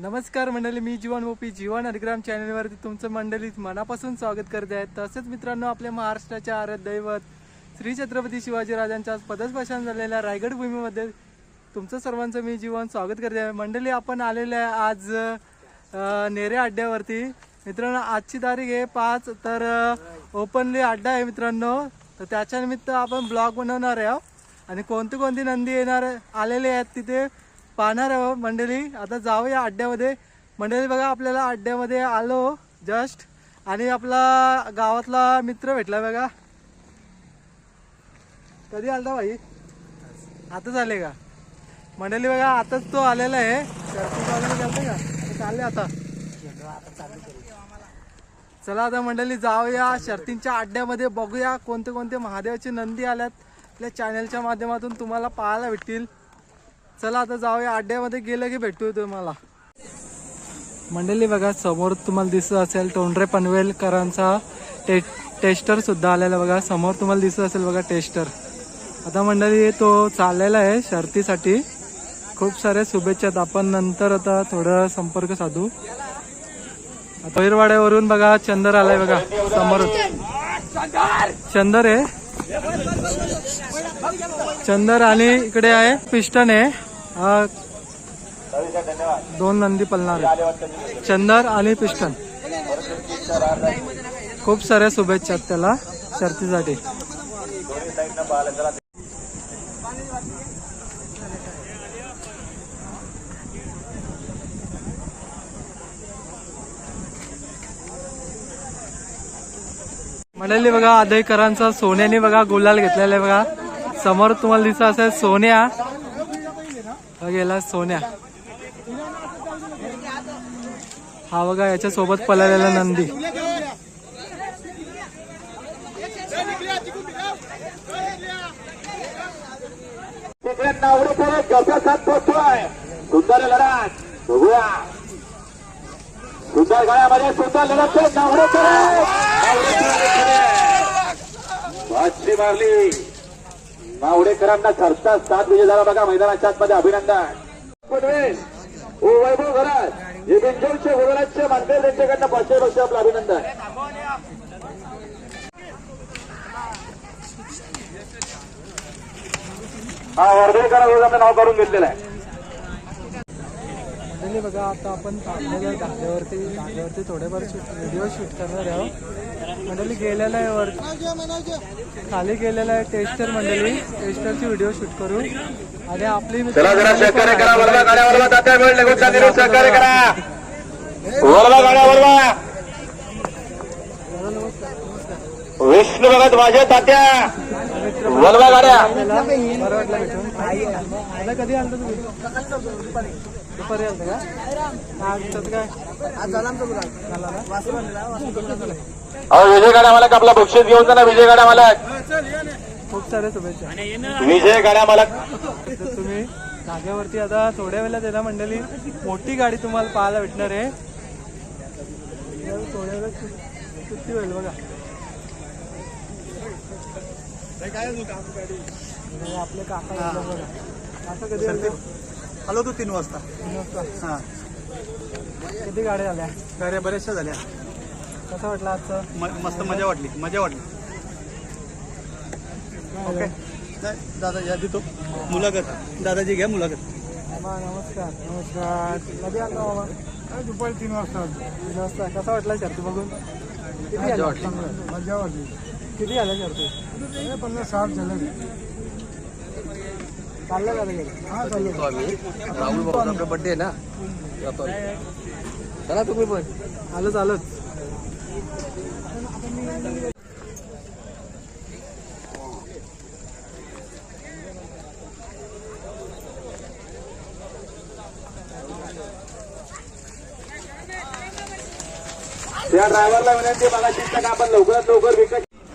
नमस्कार मंडळी मी जीवन ओपी जीवन हरिग्राम चॅनलवरती तुमचं मंडळी मनापासून स्वागत करते आहे. तसेच मित्रांनो आपल्या महाराष्ट्राच्या आराध्य दैवत श्री छत्रपती शिवाजीराजांच्या आज पदस्पर्शन झालेल्या रायगड भूमीमध्ये तुमचं सर्वांचं मी जीवन स्वागत करते आहे. मंडळी आपण आलेले आहे आज नेरे अड्ड्यावरती. मित्रांनो आजची तारीख आहे पाच तर ओपनली अड्डा आहे मित्रांनो. तर त्याच्यानिमित्त आपण ब्लॉग बनवणार आहे हो. आणि कोणती कोणती नंदी येणार आलेले आहेत तिथे पाहणार आहोत मंडळी. आता जाऊया अड्ड्यामध्ये. मंडळी बघा आपल्याला अड्ड्यामध्ये आलो. जस्ट. आणि आपला गावातला मित्र भेटला बघा. कधी आलता भाई? आताच आले का? मंडळी बघा आताच तो आलेला आहे. का? आता चालले आता. चला आता मंडळी जाऊया शर्तींच्या अड्ड्यामध्ये. बघूया कोणते कोणते महादेवाचे नंदी आल्यात. आपल्या चॅनलच्या माध्यमातून तुम्हाला पाहायला भेटतील. चला आता जाऊया. अड्ड्यामध्ये गेलं की भेटतोय तुम्हाला मंडळी बघा समोर तुम्हाला दिसत असेल टोंडरे पनवेलकरांचा टे टेस्टर सुद्धा आलेला बघा. समोर तुम्हाला दिसत असेल बघा टेस्टर. आता मंडळी तो चाललेला आहे शर्तीसाठी. खूप साऱ्या शुभेच्छा आपण नंतर आता थोडं संपर्क साधू. आता बघा चंदर आलाय बघा समोर. चंदर आहे. चंदर आणि इकडे आहे पिस्टन आहे. दोन नंदी पलणार. चंदर आणि पिस्टन खूप साऱ्या शुभेच्छा आहेत त्याला शर्तीसाठी. म्हणाली बघा आदयकरांचा सोन्याने बघा गुलाल घेतलेला आहे बघा. समोर तुम्हाला दिसत असेल सोन्या. हा गेला सोन्या. हा बघा याच्या सोबत पळालेला नंदी. सुंदर लढत. बघूया. सुंदर गाळ्यामध्ये सुंदर लढत. नावडे मारली. मावडेकरांना घरचा सात विजय झाला बघा मैदानाच्या आतमध्ये अभिनंदन. ओ वैभव घरात. हे बिंजोरचे गुरुराजचे मानकर त्यांच्याकडनं पाचशे वर्ष आपलं अभिनंदन. हा वर्धेकरांना नाव करून घेतलेलं आहे. मंडळी बघा आता आपण थांबलेल्या धाग्यावरती धाग्यावरती थोडेफार व्हिडिओ शूट करणार आहोत. मंडळी गेलेला आहे वर खाली गेलेला आहे टेस्टर मंडळी. टेस्टरची व्हिडिओ शूट करू. आणि आपली मित्र- चला जरा सहकार्य करा वरवा गाड्या वरवा तात्या वेळ निघून चालली सहकार्य करा वरवा गाड्या वरवा विष्णू भगत माझ्या तात्या. मित्र गाड्या. कधी आलं दुपारी का काय अहो विजय गाड्या मालक आपला बक्षीस घेऊन जा ना विजय गाड्या मालक. खूप सारे शुभेच्छा विजय गाड्या मालक. तुम्ही जागेवरती आता थोड्या वेळेला येणार मंडळी. मोठी गाडी तुम्हाला पाहायला भेटणार आहे. थोड्या वेळात किती सुट्टी होईल बघा. आपले काका बघा. काका कधी आले? आलो तू तीन वाजता. तीन वाजता. हा. किती गाड्या झाल्या गाड्या बऱ्याचशा झाल्या. कसं वाटलं आजचं? म- मस्त मजा वाटली मजा वाटली. ओके. नाही, दादा या देतो. मुलाखत. दादाजी घ्या मुलाखत. मामा नमस्कार नमस्कार. कधी आलो मामा दुपारी तीन वाजता तीन वाजता. कसा वाटला शर्ती बघून? किती आल्या मजा वाटली. किती आल्या शर्ती पन्नास साठ झालं. चाललं का हा चालू राहुल बाबा आपला बर्थडे आहे ना? जातो आम्ही. चला तुम्ही पण. आलोच आलोच त्या ड्रायव्हरला विनंती मला शिक्षक आपण लवकरात लवकर विकत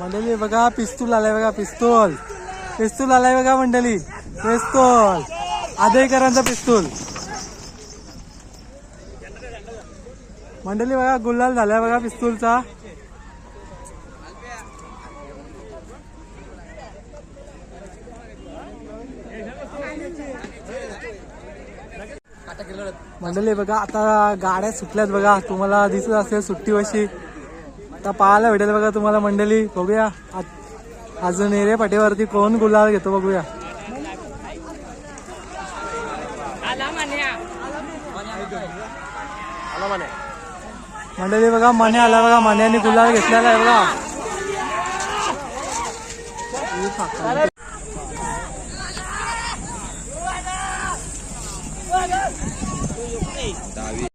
मंडळी बघा पिस्तूल आलाय बघा पिस्तूल. पिस्तूल आलाय बघा मंडळी. पिस्तूल. आदयकरांचा पिस्तूल. मंडळी बघा गुलाल झालाय बघा पिस्तूलचा. मंडळी बघा आता गाड्या सुटल्यात बघा. तुम्हाला दिसत असेल सुट्टी वशी आता पाहायला भेटेल बघा तुम्हाला मंडळी. बघूया. अजून एरे पाठीवरती कोण गुलाल घेतो बघूया. मंडळी बघा माने आला बघा. मन्याने गुलाल घेतलेला आहे बघा.